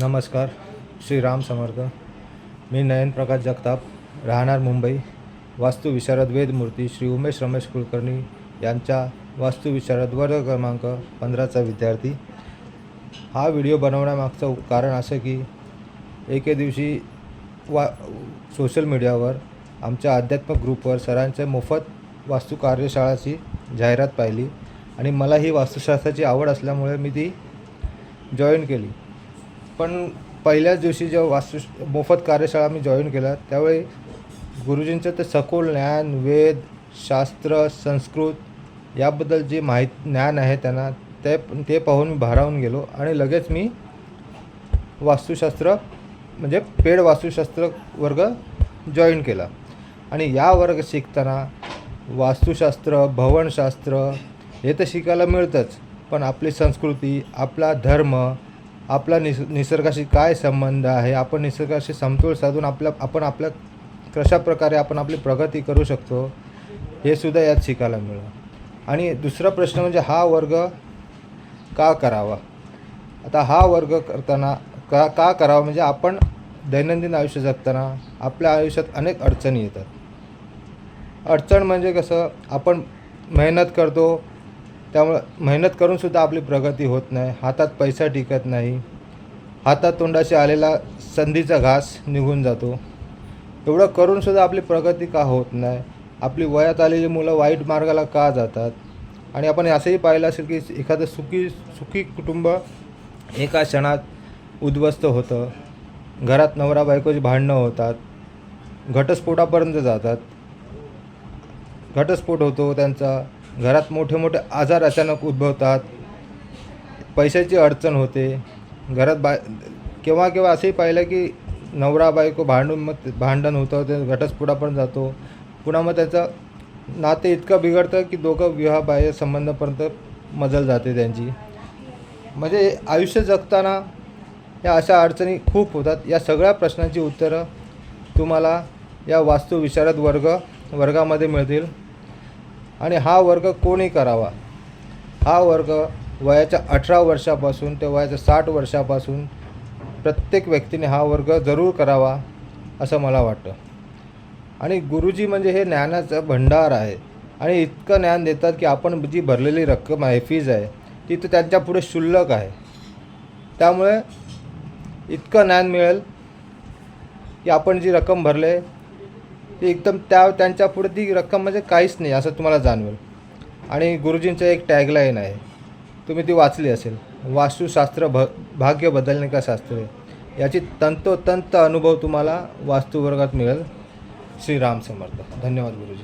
नमस्कार श्री राम समर्थ. मी नयन प्रकाश जगताप राहणार मुंबई. वास्तुविशारद वेदमूर्ती श्री उमेश रमेश कुलकर्णी यांच्या वास्तुविशारद वर्ग क्रमांक पंधराचा विद्यार्थी. हा व्हिडिओ बनवण्यामागचं कारण असं की एके दिवशी वा सोशल मीडियावर आमच्या अध्यात्मक ग्रुपवर सरांच्या मोफत वास्तू कार्यशाळाची जाहिरात पाहिली आणि मला ही वास्तुशास्त्राची आवड असल्यामुळे मी ती जॉईन केली. पण पहिल्याच दिवशी जेव्हा वास्तु मोफत कार्यशाळा मी जॉईन केल्या त्यावेळी गुरुजींचं ते सखोल ज्ञान वेद शास्त्र संस्कृत याबद्दल जे माहीत ज्ञान आहे त्यांना ते ते पाहून मी भारावून गेलो आणि लगेच मी वास्तुशास्त्र म्हणजे पेड वास्तुशास्त्र वर्ग जॉईन केला. आणि या वर्ग शिकताना वास्तुशास्त्र भवनशास्त्र हे तर शिकायला मिळतंच पण आपली संस्कृती आपला धर्म आपला निस निसर्गाशी काय संबंध आहे? आपण निसर्गाशी समतोल साधून आपल्या आपण आपल्या कशा प्रकारे आपण आपली प्रगती करू शकतो? हे सुद्धा यात शिकायला मिळेल. आणि दुसरा प्रश्न म्हणजे हा वर्ग का करावा? आता हा वर्ग करताना का का करावा? म्हणजे आपण दैनंदिन आयुष्य जगताना आपल्या आयुष्यात अनेक अडचणी येतात. अडचण म्हणजे कसं? आपण मेहनत करतो त्यामुळं मेहनत करूनसुद्धा आपली प्रगती होत नाही. हातात पैसा टिकत नाही. हातात तोंडाशी आलेला संधीचा घास निघून जातो. एवढं करूनसुद्धा आपली प्रगती का होत नाही? आपली वयात आलेली मुलं वाईट मार्गाला का जातात? आणि आपण असंही पाहिलं असेल की एखादं सुखी सुखी कुटुंब एका क्षणात उद्ध्वस्त होतं. घरात नवरा बायकोची भांडणं होतात. घटस्फोटापर्यंत जातात. घटस्फोट होतो त्यांचा. घरात मोठे मोठे आजार अचानक उद्भवतात. पैशाची अडचण होते. घरात बा केव्हा केव्हा असंही पाहिलं की नवरा बायको भांडून मग भांडण होतं ते घटस्फोटापर्यंत जातो. पुन्हा मग त्याचं नाते इतकं बिघडतं की दोघं विवाहबाह्य संबंधापर्यंत मजल जाते त्यांची. म्हणजे आयुष्य जगताना या अशा अडचणी खूप होतात. या सगळ्या प्रश्नांची उत्तरं तुम्हाला या वास्तुविशारद वर्ग वर्गामध्ये मिळतील. आणि हा वर्ग कोणी करावा? हा वर्ग वयाच्या अठरा वर्षापासून ते वयाच्या साठ वर्षापासून प्रत्येक व्यक्तीने हा वर्ग जरूर करावा असं मला वाटतं. आणि गुरुजी म्हणजे हे ज्ञानाचं भंडार आहे. आणि इतकं ज्ञान देतात की आपण जी भरलेली रक्कम आहे फीज आहे ती तर त्यांच्या पुढे शुल्लक आहे. त्यामुळे इतकं ज्ञान मिळेल की आपण जी रक्कम भरले एकदम त्या त्यांच्या पुढे ती रक्कम म्हणजे काहीच नाही असं तुम्हाला जाणवेल. आणि गुरुजींचं एक टॅगलाईन आहे. तुम्ही ती वाचली असेल. वास्तुशास्त्र भ भाग्य बदलणे का शास्त्र आहे? याची तंतोतंत अनुभव तुम्हाला वास्तुवर्गात मिळेल. श्रीराम समर्थ. धन्यवाद गुरुजी.